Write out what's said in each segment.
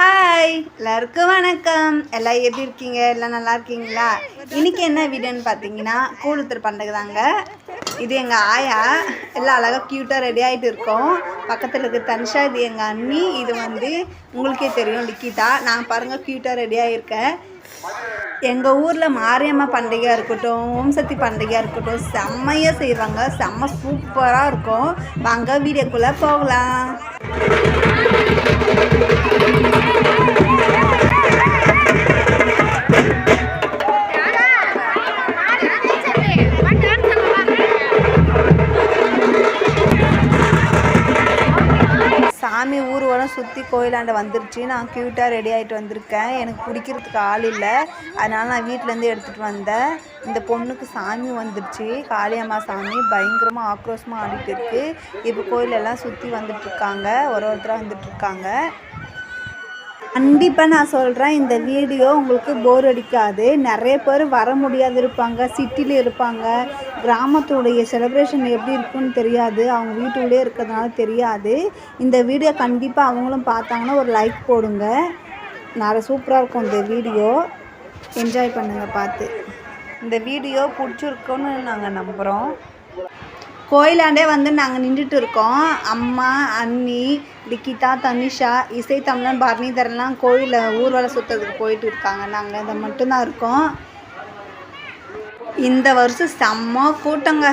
Hi எல்லாருக்கும் வணக்கம். எல்லாம் எப்படி இருக்கீங்க? எல்லாம் நல்லா இருக்கீங்களா? இன்னைக்கு என்ன வீடியோன்னு பார்த்தீங்கன்னா கூழுத்தர் பண்டிகை தாங்க. இது எங்கள் ஆயா. எல்லாம் அழகாக க்யூட்டாக ரெடி ஆகிட்டு இருக்கோம். பக்கத்தில் இருக்க தனிஷா இது எங்கள் அண்ணி. இது வந்து உங்களுக்கே தெரியும் லிக்கிதா நான் பாருங்கள் க்யூட்டாக ரெடி ஆகியிருக்கேன் எங்கள் ஊரில் மாரியம்மா பண்டிகையாக இருக்கட்டும் ஓம் சக்தி பண்டிகையாக இருக்கட்டும் செம்மையாக செய்வாங்க. செம்ம சூப்பராக இருக்கும். வாங்க வீடியோக்குள்ளே போகலாம். ஊர்வலம் சுற்றி கோயிலாண்ட வந்துருச்சு. நான் க்யூட்டாக ரெடி ஆகிட்டு வந்திருக்கேன். எனக்கு பிடிக்கிறதுக்கு ஆள் இல்லை. அதனால் நான் வீட்டிலேருந்து எடுத்துகிட்டு வந்தேன். இந்த பொண்ணுக்கு சாமி வந்துருச்சு. காளியம்மா சாமி பயங்கரமாக ஆக்ரோஷமாக ஆடிட்டு இருக்குது இப்போ கோயிலெல்லாம் சுற்றி வந்துட்டுருக்காங்க ஒரு ஒருத்தராக வந்துட்டுருக்காங்க கண்டிப்பாக நான் சொல்கிறேன் இந்த வீடியோ உங்களுக்கு போர் அடிக்காது. நிறைய பேர் வர முடியாது இருப்பாங்க சிட்டியில் இருப்பாங்க. கிராமத்துடைய செலிப்ரேஷன் எப்படி இருக்குன்னு தெரியாது. அவங்க வீட்டுக்குள்ளே இருக்கிறதுனால தெரியாது. இந்த வீடியோ கண்டிப்பாக அவங்களும் பார்த்தாங்கன்னா ஒரு லைக் போடுங்க. நிறைய சூப்பராக இருக்கும் இந்த வீடியோ. என்ஜாய் பண்ணுங்கள் பார்த்து. இந்த வீடியோ பிடிச்சிருக்குன்னு நாங்கள் நம்புகிறோம் கோயிலாண்டே வந்து நாங்கள் நின்றுட்டு இருக்கோம் அம்மா அண்ணி லிக்கிதா தனிஷா இசை தமிழன் பரணிதரெல்லாம் கோயிலில் ஊர்வலம் சுற்றுறதுக்கு போயிட்டு இருக்காங்க. நாங்கள் இதை மட்டும்தான் இருக்கோம். இந்த வருஷம் செம்ம கூட்டங்க.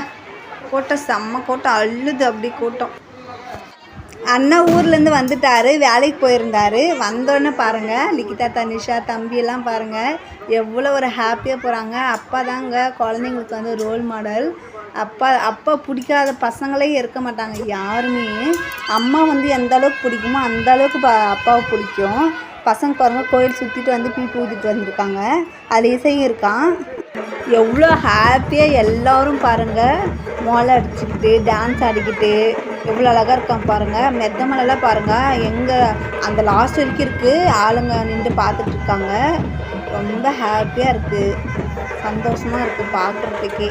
கூட்டம் செம்ம கூட்டம். அழுது அப்படி கூட்டம். அண்ணன் ஊர்லேருந்து வந்துட்டாரு. வேலைக்கு போயிருந்தாரு. வந்தோடனே பாருங்கள் லிகிதா தனிஷா தம்பியெல்லாம் பாருங்கள் எவ்வளோ ஒரு ஹாப்பியாக போகிறாங்க அப்பா தாங்க குழந்தைங்களுக்கு வந்து ரோல் மாடல் அப்பா அப்பா பிடிக்காத பசங்களே இருக்க மாட்டாங்க. யாருமே அம்மா வந்து எந்த அளவுக்கு பிடிக்குமோ அந்த அளவுக்கு ப அப்பாவை பிடிக்கும். பசங்க பாருங்க கோயில் சுற்றிட்டு வந்து பீ ஊதிட்டு வந்திருக்காங்க. அது இசையும் இருக்கான் எவ்வளோ ஹாப்பியாக எல்லோரும் பாருங்கள் மோளை அடிச்சுக்கிட்டு டான்ஸ் ஆடிக்கிட்டு எவ்வளோ அழகாக இருக்கான் பாருங்கள் மெத்த மலைலாம் பாருங்கள் எங்கே அந்த லாஸ்ட் வரைக்கும் இருக்குது ஆளுங்க நின்று பார்த்துட்ருக்காங்க ரொம்ப ஹாப்பியாக இருக்குது சந்தோஷமாக இருக்குது பார்க்குறதுக்கே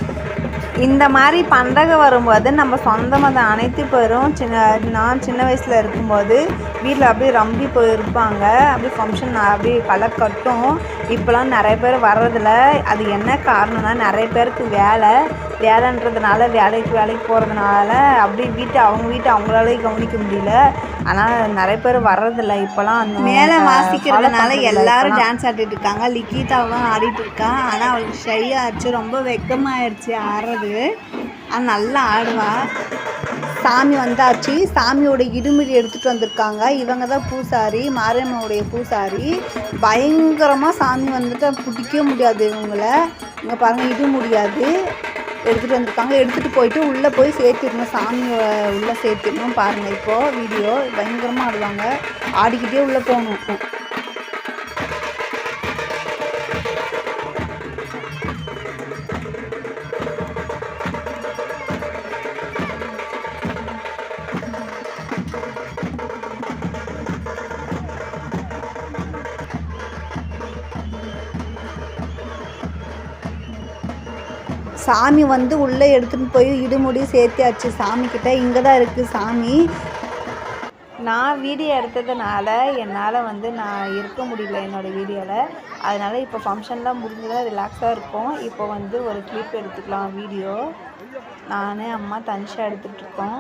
இந்த மாதிரி பண்டகை வரும்போது நம்ம சொந்தமாக தான் அனைத்து பேரும் சின்ன நான் சின்ன வயசில் இருக்கும்போது வீட்டில் அப்படியே ரம்பி போயிருப்பாங்க. அப்படியே ஃபங்க்ஷன் அப்படியே களை கட்டும். இப்போலாம் நிறைய பேர் வர்றதில்ல. அது என்ன காரணம்னா நிறைய பேருக்கு வேலை. வேலைன்றதுனால வேலைக்கு வேலைக்கு போகிறதுனால அப்படியே வீட்டை அவங்க வீட்டை அவங்களாலே கவனிக்க முடியல. ஆனால் நிறைய பேர் வர்றதில்ல. இப்போலாம் அந்த மேலே வாசிக்கிறதுனால எல்லாரும் டான்ஸ் ஆடிட்டு இருக்காங்க. லிக்கிதாவும் ஆடிட்டு இருக்கா. ஆனால் அவளுக்கு ஷை ஆச்சு. ரொம்ப வெக்கமாயிடுச்சு ஆடுறது. ஆனால் நல்லா ஆடுவா. சாமி வந்தாச்சு. சாமியோட இடுமுடி எடுத்துகிட்டு வந்திருக்காங்க. இவங்க தான் பூசாரி மாரியம்மனுடைய பூசாரி. பயங்கரமாக சாமி வந்துட்டு பிடிக்கவே முடியாது இவங்கள. இங்கே பாருங்கள் இது முடியாது எடுத்துகிட்டு வந்திருக்காங்க. எடுத்துகிட்டு போயிட்டு உள்ளே போய் சேர்த்திடணும். சாமியை உள்ளே சேர்த்திடணும் பாருங்கள் இப்போது வீடியோ பயங்கரமாக ஆடுவாங்க. ஆடிக்கிட்டே உள்ளே போகணும். சாமி வந்து உள்ளே எடுத்துகிட்டு போய் இடுமுடி சேர்த்தியாச்சு. சாமிக்கிட்ட இங்கே தான் இருக்குது சாமி. நான் வீடியோ எடுத்ததுனால என்னால் வந்து நான் இருக்க முடியல என்னோடய வீடியோவில் அதனால் இப்போ ஃபங்க்ஷன்லாம் முடிஞ்சதாக ரிலாக்ஸாக இருக்கும். இப்போ வந்து ஒரு கிளிப் எடுத்துக்கலாம் வீடியோ. நான் அம்மா தனிஷா எடுத்துகிட்ருக்கோம்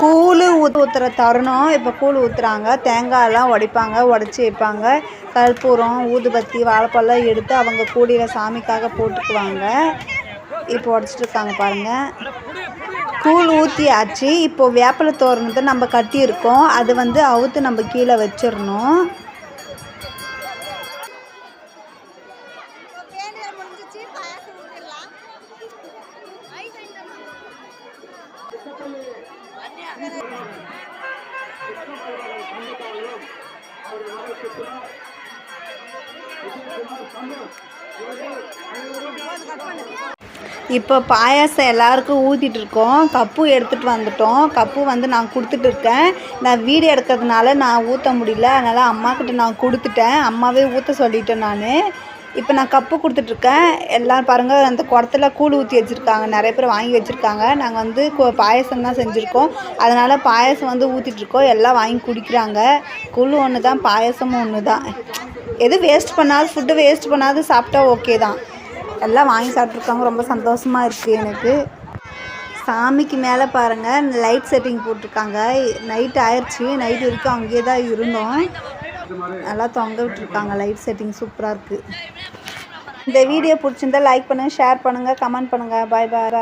கூழ் ஊற்று ஊற்றுற தருணம். இப்போ கூழ் ஊற்றுறாங்க தேங்காயெல்லாம் உடைப்பாங்க உடச்சி வைப்பாங்க. கற்பூரம் ஊதுபத்தி வாழைப்பழம் எடுத்து அவங்க கூடியில் சாமிக்காக போட்டுக்குவாங்க. இப்போ உடச்சிட்ருக்காங்க பாருங்கள் கூழ் ஊற்றியாச்சு இப்போ வேப்பிலை தோரணத்தை நம்ம கட்டியிருக்கோம். அது வந்து அவுத்து நம்ம கீழே வச்சிடணும். இப்போ பாயாசம் எல்லாருக்கும் ஊற்றிட்டு இருக்கோம். கப்பு எடுத்துகிட்டு வந்துட்டோம். கப்பு வந்து நான் கொடுத்துட்டு இருக்கேன். நான் வீடு எடுக்கிறதுனால நான் ஊற்ற முடியல. அதனால் அம்மாக்கிட்ட நான் கொடுத்துட்டேன். அம்மாவே ஊற்ற சொல்லிட்டேன் நான். இப்போ நான் கப்பு கொடுத்துட்ருக்கேன் எல்லோரும் பாருங்கள் அந்த குடத்துல கூழ் ஊற்றி வச்சுருக்காங்க. நிறைய பேர் வாங்கி வச்சுருக்காங்க. நாங்கள் வந்து பாயசம் பாயாசம் தான் செஞ்சுருக்கோம். அதனால் பாயாசம் வந்து ஊற்றிட்டுருக்கோம் எல்லாம் வாங்கி குடிக்கிறாங்க. கூழ் ஒன்று தான் பாயாசமும் ஒன்று தான் எது வேஸ்ட் பண்ணாது ஃபுட்டு வேஸ்ட் பண்ணாது சாப்பிட்டா ஓகே தான். எல்லாம் வாங்கி சாப்பிட்ருக்காங்க ரொம்ப சந்தோஷமாக இருக்குது எனக்கு. சாமிக்கு மேலே பாருங்கள் லைட் செட்டிங் போட்டிருக்காங்க. நைட் ஆயிடுச்சு நைட் வரைக்கும் அங்கேயே தான் இருந்தோம். நல்லா தொங்க விட்டுருக்காங்க. லைட் செட்டிங் சூப்பராக இருக்குது இந்த வீடியோ பிடிச்சிருந்தா லைக் பண்ணுங்கள் ஷேர் பண்ணுங்கள் கமெண்ட் பண்ணுங்கள் பாய் பாய்